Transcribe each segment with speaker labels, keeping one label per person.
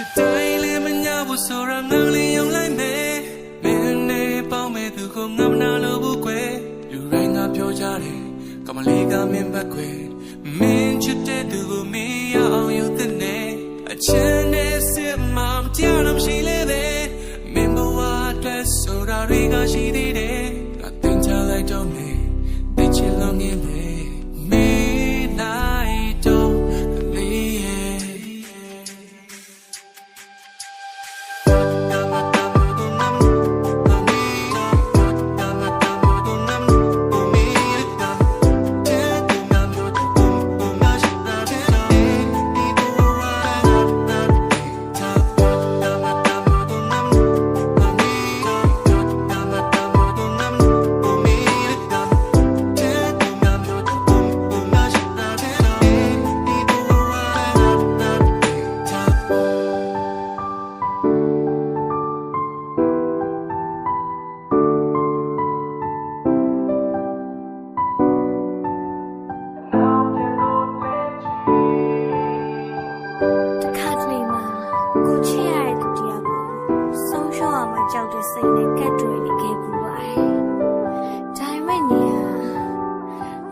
Speaker 1: ချစ်တိုင်းလေးမညာဘူးဆိုရငါလေးယုံလိုက်မယ်မင်းနဲ့ပေါင်းမဲ့သူကိုငါမနာလို့ဘူးကွယ်လူတိုင်းကပြောကြတယ်ကမလေးကမင်းဘက်ကွယ်မင်းချစ်တဲ့သူကိုမင်းရအောင်ယူတဲ့နဲ့အချမ်းနဲ့စစ်မှမတရားလို့ရှိလေပဲမင်းဘဝအတွက်ဆိုတာတွေကရှိသေး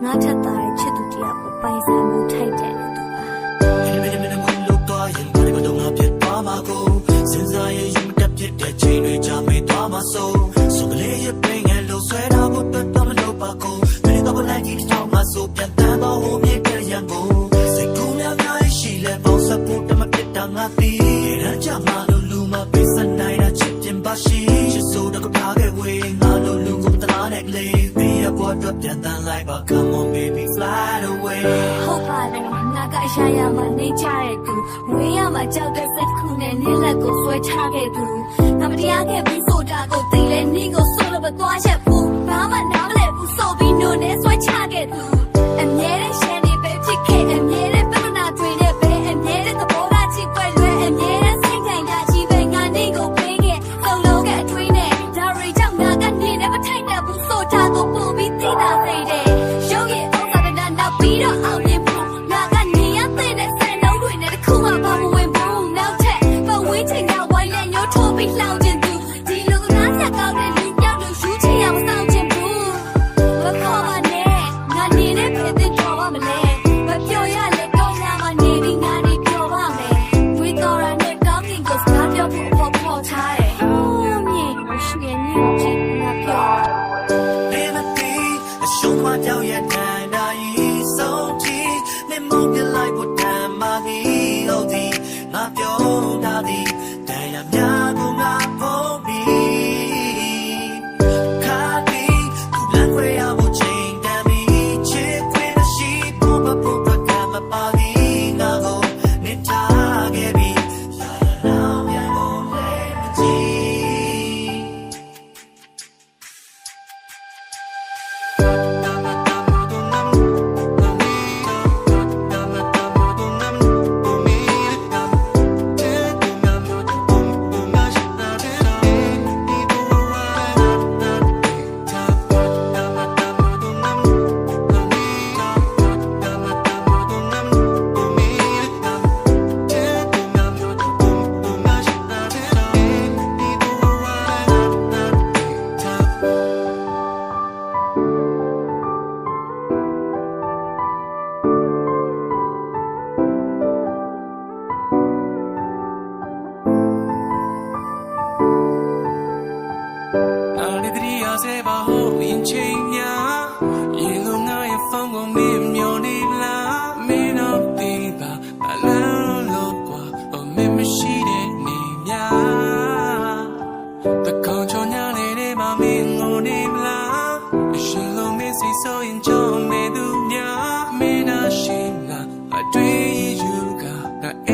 Speaker 1: ငါ
Speaker 2: ထက်သားတဲ့ချစ်သူတရားကိုပိုင်ဆိုင်မှုထိုက်တယ်လို့သူပါ
Speaker 3: မင်းမင်းမင်းဝင်လို့တော့ရင်ဘာလို့တော့ငါဖြစ်သွားမှာကိုစဉ်းစားရင်ယူတက်ဖြစ်တဲ့ချိန်တွေကြာမေးသွားမှာဆို ဘီးရပေါ်တော့ပြန်တန်းလိုက်ပါ come on baby fly away
Speaker 2: ဟုတ်ပါတယ်ငါကအရှာရမှာနေကြတဲ့သူဝေးရမှာကြောက်တဲ့စိတ်တစ်ခုနဲ့နင်းလက်ကိုဆွဲချခဲ့သူငါမတရားခဲ့ဘူးဆိုတာကိုသိလဲနင်းကိုဆိုလို့မသွားချက်ဘူးဘာမှနားမလဲဘူးဆိုပြီးနိုနဲ့ဆွဲချခဲ့သူအမြဲတမ်းရှဲ be loud. I dream you got